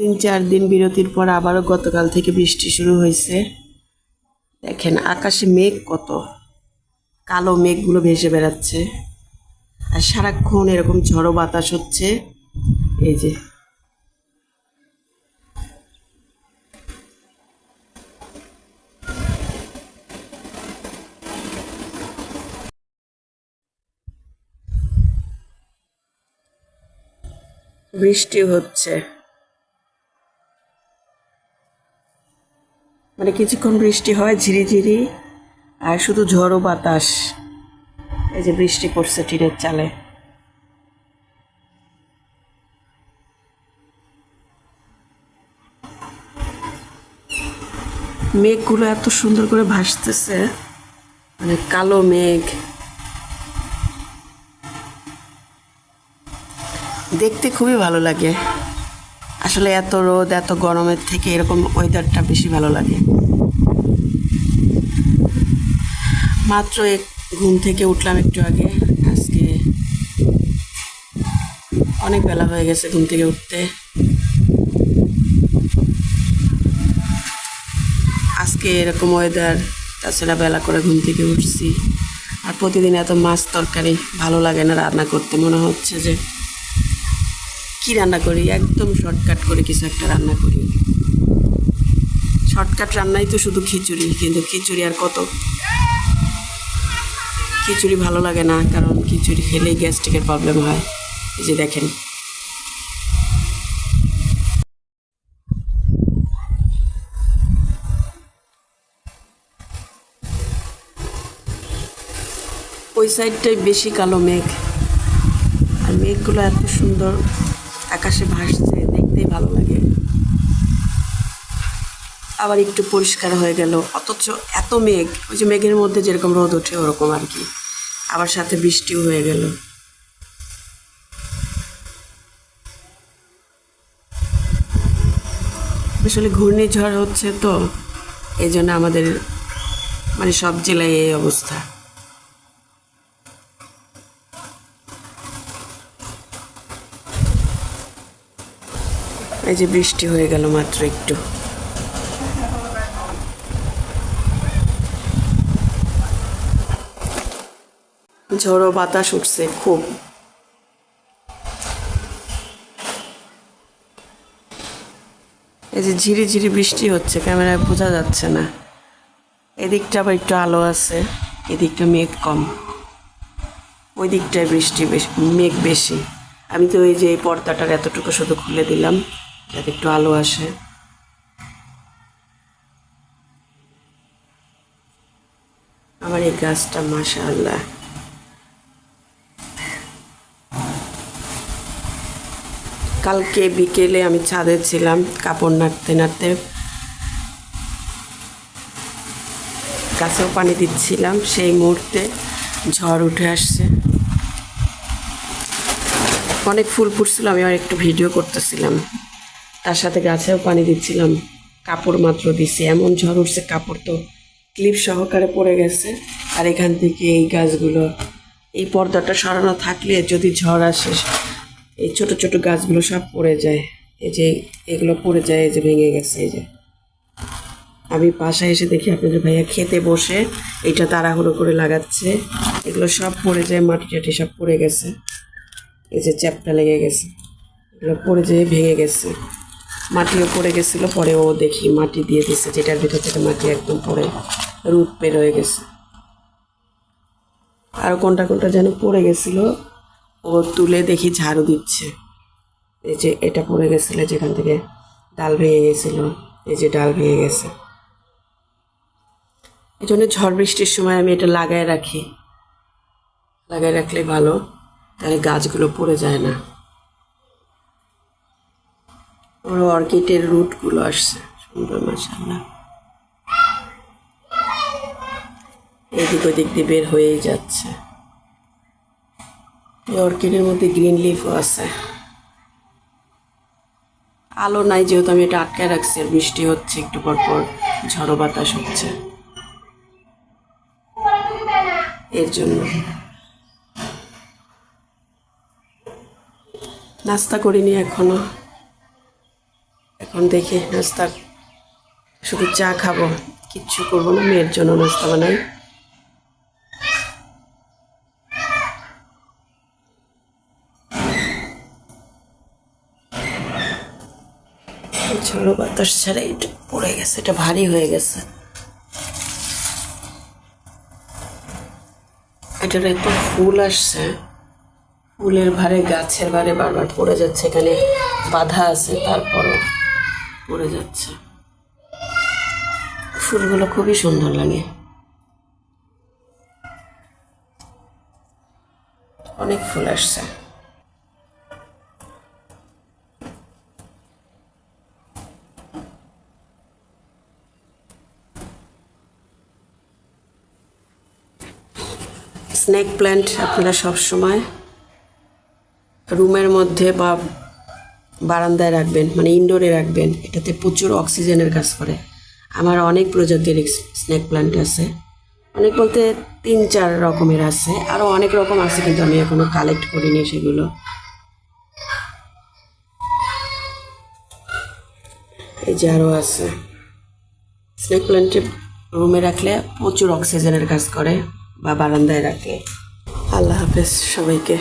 তিন চার দিন বিরতির পর আবারও গতকাল থেকে বৃষ্টি শুরু হয়েছে। দেখেন, আকাশে মেঘ কত। কালো মেঘগুলো ভেসে বেড়াচ্ছে। আর সারাক্ষণ এরকম ঝড়ো বাতাস হচ্ছে। এই যে। বৃষ্টি হচ্ছে। মানে কিছুক্ষণ বৃষ্টি হয় ঝিরিঝিরি আর শুধু ঝড়ো বাতাস। এই যে বৃষ্টি পড়ছে টিনের চালে। মেঘগুলো এত সুন্দর করে ভাসতেছে মানে কালো মেঘ। দেখতে খুবই ভালো লাগে। আসলে এত রোদ, এত গরমের থেকে এরকম ওয়েদারটা বেশি ভালো লাগে। মাত্র এক ঘুম থেকে উঠলাম একটু আগে। আজকে অনেক বেলা হয়ে গেছে ঘুম থেকে উঠতে। আজকে এরকম ওয়েদার তাছাড়া বেলা করে ঘুম থেকে উঠছি। আর প্রতিদিন এত মাছ তরকারি ভালো লাগে না রান্না করতে, মনে হচ্ছে যে কি রান্না করি? একদম শর্টকাট করে কিছু একটা রান্না করি। শর্টকাট রান্নাই তো শুধু খিচুড়ি, কিন্তু খিচুড়ি আর কত? খিচুড়ি ভালো লাগে না, কারণ খিচুড়ি খেলেই গ্যাস্ট্রিকের প্রবলেম হয়। এই যে দেখেন। ওই সাইডটাই বেশি কালো মেঘ। আর মেঘগুলো এত সুন্দর। আকাশে ভাসছে, দেখতেই ভালো লাগে। আবার একটু পরিষ্কার হয়ে গেল, অথচ এত মেঘ, ওই যে মেঘের মধ্যে যেরকম রোদ ওঠে ওরকম আর কি। আবার সাথে বৃষ্টিও হয়ে গেল। আসলে ঘূর্ণিঝড় হচ্ছে তো এই জন্য আমাদের মানে সব জেলায় এই অবস্থা। এই যে বৃষ্টি হয়ে গেল মাত্র একটু। ঝড়ো বাতাস উঠছে খুব। এই যে ঝিরি ঝিরি বৃষ্টি হচ্ছে, ক্যামেরায় বোঝা যাচ্ছে না। এদিকটা আবার একটু আলো আছে, এদিকটা মেঘ কম। ওই দিকটায় বৃষ্টি বেশি, মেঘ বেশি। আমি তো ওই যে এই পর্দাটার এতটুকু শুধু খুলে দিলাম। যাতে একটু আলো আসে। আমার এই গাছটা মাশা আল্লাহ কালকে বিকেলে আমি ছাদে ছিলাম, কাপড় নাড়তে নাড়তে। গাছেও পানি দিচ্ছিলাম, সেই মুহূর্তে ঝড় উঠে আসছে। অনেক ফুল ফুটছিল, আমি আর একটু ভিডিও করতেছিলাম। তার সাথে গাছেও পানি দিচ্ছিলাম। কাপড় মাত্র দিছি। এমন ঝড় উঠছে, কাপড় তো ক্লিপ সহকারে পড়ে গেছে। আর এখান থেকে এই গাছগুলো, এই পর্দাটা সরানো থাকলে যদি ঝড় আসে, এই ছোট ছোট গাছগুলো সব পড়ে যায়। এই যে এগুলো পড়ে যায়, এই যে ভেঙে গেছে, এই যে। আমি বাসায় এসে দেখি আপনাদের ভাইয়া খেতে বসে, এটা তাড়াহুড়ো করে লাগাচ্ছে। এগুলো সব পড়ে যায়, মাটি টাটি সব পড়ে গেছে। এই যে চ্যাপটা লেগে গেছে। এগুলো পড়ে যেয়ে ভেঙে গেছে। মাটিও পড়ে গেছিল পরে ও দেখি মাটি দিয়ে দিচ্ছে যেটার ভিতর থেকে মাটি একদম পড়ে রুট বের হয়ে গেছে। আর কোনটা কোনটা যেন পড়ে গেছিল, ও তুলে দেখি ঝাড়ু দিচ্ছে। এই যে এটা পড়ে গেছিল, যেখান থেকে ডাল ভেঙে গেছিল, এই যে ডাল ভেঙে গেছে। এই জন্য ঝড় বৃষ্টির সময় আমি এটা লাগায় রাখি। লাগায় রাখলে ভালো, তাহলে গাছগুলো পড়ে যায় না। আমার অর্কিডের রুটগুলো আসছে। সুন্দর মাসাল্লাহ এদিক ওদিক দিয়ে বের হয়েই যাচ্ছে। এই অর্কিডের মধ্যে গ্রিন লিফও আছে। আলো নাই যেহেতু আমি এটা আটকে রাখছি আর বৃষ্টি হচ্ছে, একটু পর পর ঝড়ো বাতাস হচ্ছে। এর জন্য। নাস্তা করিনি এখনও। এখন দেখি নাস্তা। শুধু চা খাব, কিচ্ছু করব না, মেয়ের জন্য নাস্তা বানাই। ঝড়ো বাতাস ছাড়া এটা পড়ে গেছে, এটা ভারী হয়ে গেছে। এটার একটু ফুল আসছে। ফুলের ভারে গাছের ভারে বারবার পড়ে যাচ্ছে, এখানে বাধা আছে, তারপরও পড়ে যাচ্ছে। ফুলগুলো খুবই সুন্দর লাগে। অনেক ফুল আসছে। স্নেক প্ল্যান্ট আপনারা সব সময় রুমের মধ্যে বা বারান্দায় রাখবেন মানে ইনডোরে রাখবেন, এটাতে প্রচুর অক্সিজেনের কাজ করে। আমার অনেক প্রজাতির স্নেক প্ল্যান্ট আছে। অনেক বলতে তিন চার রকমের আছে আরও অনেক রকম আছে কিন্তু আমি এখনও কালেক্ট করিনি সেগুলো। এই যে আরও আছে। স্নেক প্ল্যান্টে রুমে রাখলে প্রচুর অক্সিজেনের কাজ করে বা বারান্দায় রাখে। আল্লাহ হাফেজ সবাইকে।